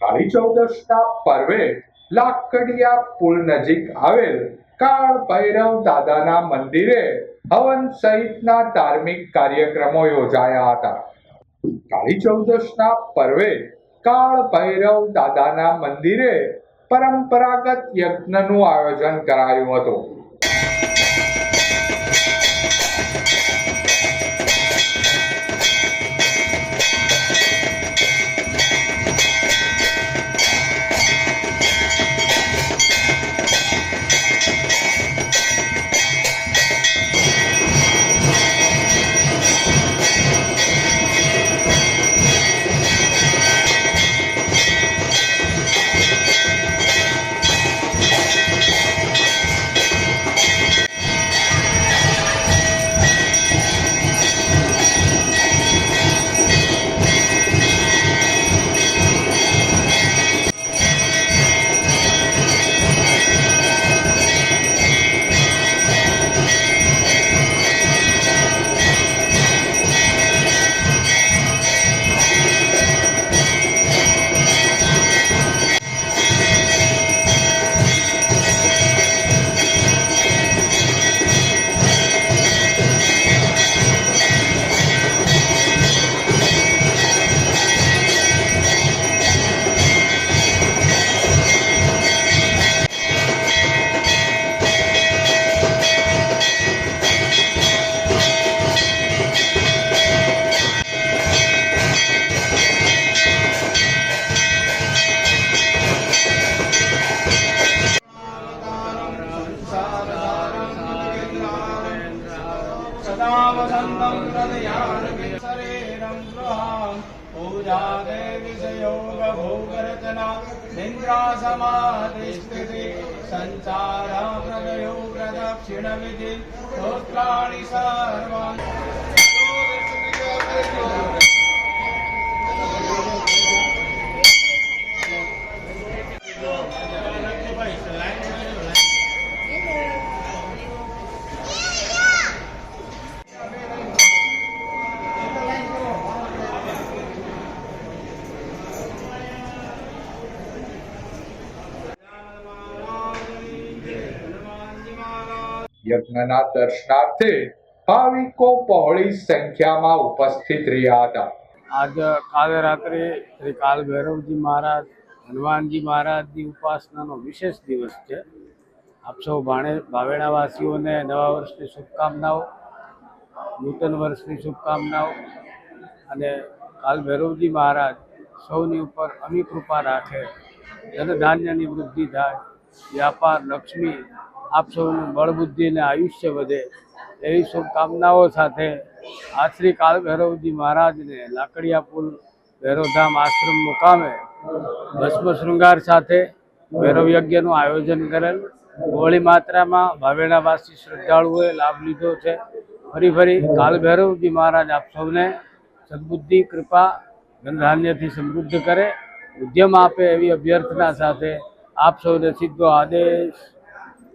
કાળી ચૌદશના પર્વે લાકડિયા પુલ નજીક આવેલ કાળ ભૈરવ દાદાના મંદિરે હવન સહિતના ધાર્મિક કાર્યક્રમો યોજાયા હતા. કાળી ચૌદશના પર્વે કાળ ભૈરવ દાદાના મંદિરે પરંપરાગત યજ્ઞનું આયોજન કરાયું હતું. वसन्तं हृदयार्पिशरीरं गृहाम् पूजा देविषयोगभोगरचना निन्द्रासमाधिस्थिति सञ्चारा प्रदयो प्रदक्षिणविधि स्तोत्राणि सर्वाणि યજ્ઞના દર્શનાર્થે ભાવિકો પહોળી સંખ્યામાં ઉપસ્થિત રહ્યા હતા. આજ કાલે રાત્રે શ્રી કાલ ભૈરવજી મહારાજ, હનુમાનજી મહારાજની ઉપાસનાનો વિશેષ દિવસ છે. આપ સૌ ભાણે ભાવેણાવાસીઓને નવા વર્ષની શુભકામનાઓ, નૂતન વર્ષની શુભકામનાઓ અને કાલ ભૈરવજી મહારાજ સૌની ઉપર અમી કૃપા રાખે ધનધાન્યની વૃદ્ધિ થાય, વ્યાપાર, લક્ષ્મી આપ સૌનું બળબુદ્ધિ અને આયુષ્ય વધે એવી શુભકામનાઓ સાથે આ શ્રી કાળ મહારાજને લાકડિયા પુલ ભૈરવધામ આશ્રમ મુકામે ભસ્મ શૃંગાર સાથે ભૈરવ યજ્ઞનું આયોજન કરેલ. બહોળી માત્રામાં ભાવેણાવાસી શ્રદ્ધાળુઓએ લાભ લીધો છે. ફરી ફરી કાલભૈરવજી મહારાજ આપ સૌને સદબુદ્ધિ, કૃપા, ધનધાન્યથી સમૃદ્ધ કરે. ઉદ્યમ આપે એવી અભ્યર્થના સાથે આપ સૌને સીધો આદેશ